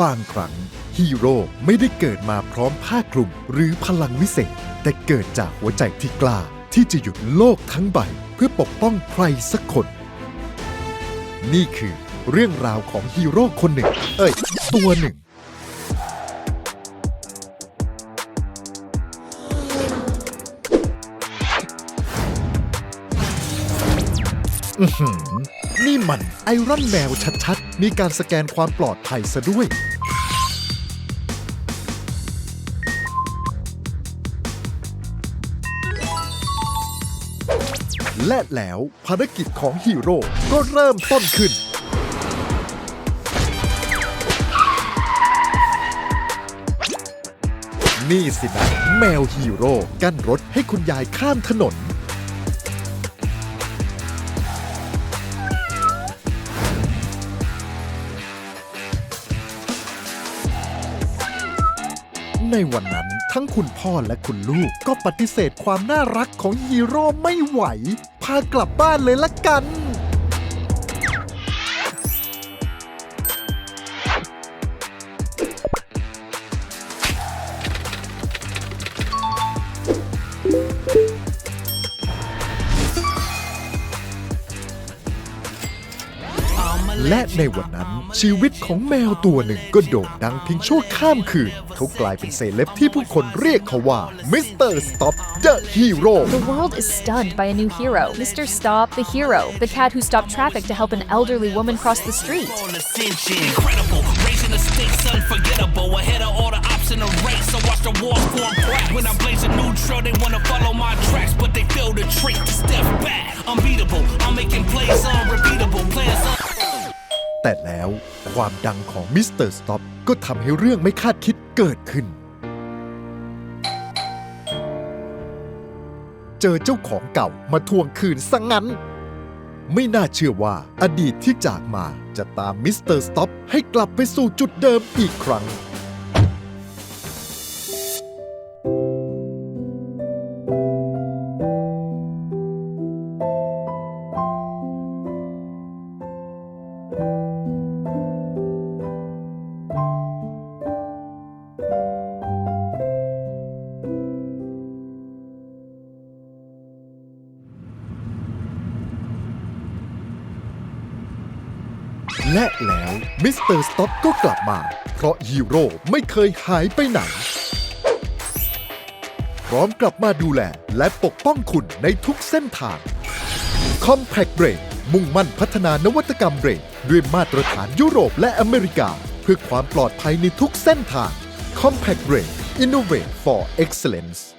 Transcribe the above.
บางครั้งฮีโร่ไม่ได้เกิดมาพร้อมผ้าคลุมหรือพลังวิเศษ แต่เกิดจากหัวใจที่กล้า ที่จะหยุดโลกทั้งใบ เพื่อปกป้องใครสักคน นี่คือเรื่องราวของฮีโร่คนหนึ่ง เอ้ย ตัวหนึ่งอื้อหือนี่มันไอรอนแมวชัดๆ มีการสแกนความปลอดภัยซะด้วย และแล้วภารกิจของฮีโร่ก็เริ่มต้นขึ้น นี่สินะแมวฮีโร่กั้นรถให้คุณยายข้ามถนน ในวันนั้นทั้งคุณพ่อและคุณลูกก็ปฏิเสธความน่ารักของฮีโร่ไม่ไหว พากลับบ้านเลยละกัน และในวันนั้นชีวิตของแมวตัวหนึ่งก็โด่งดังเพียงชั่วข้ามคืน เขากลายเป็นเซเลบที่ผู้คนเรียกเขาว่ามิสเตอร์สต็อปเดอะฮีโร่ The world is stunned by a new hero, Mr. Stop the Hero, the cat who stopped traffic to help an elderly woman cross the street. on ascension. Incredible, raising the stakes unforgettable. Ahead of all the ops in the race. I watch the war form crack. When I blaze a new trail, they wanna follow my tracks, but they feel the trick. Step back, unbeatable. I'm making plays unrepeatable. Plans un- แต่แล้วความดังของมิสเตอร์สต็อปก็ทำให้เรื่องไม่คาดคิดเกิดขึ้น เจอเจ้าของเก่ามาทวงคืนซะงงั้น ไม่น่าเชื่อว่าอดีตที่จากมาจะตามมิสเตอร์สต็อปให้กลับไปสู่จุดเดิมอีกครั้ง และแล้วมิสเตอร์สต็อปก็กลับมา เพราะฮีโร่ไม่เคยหายไปไหน พร้อมกลับมาดูแลและปกป้องคุณในทุกเส้นทาง Compact Brake มุ่งมั่นพัฒนานวัตกรรมเบรกด้วยมาตรฐานยุโรปและอเมริกา เพื่อความปลอดภัยในทุกเส้นทาง Compact Brake Innovate for Excellence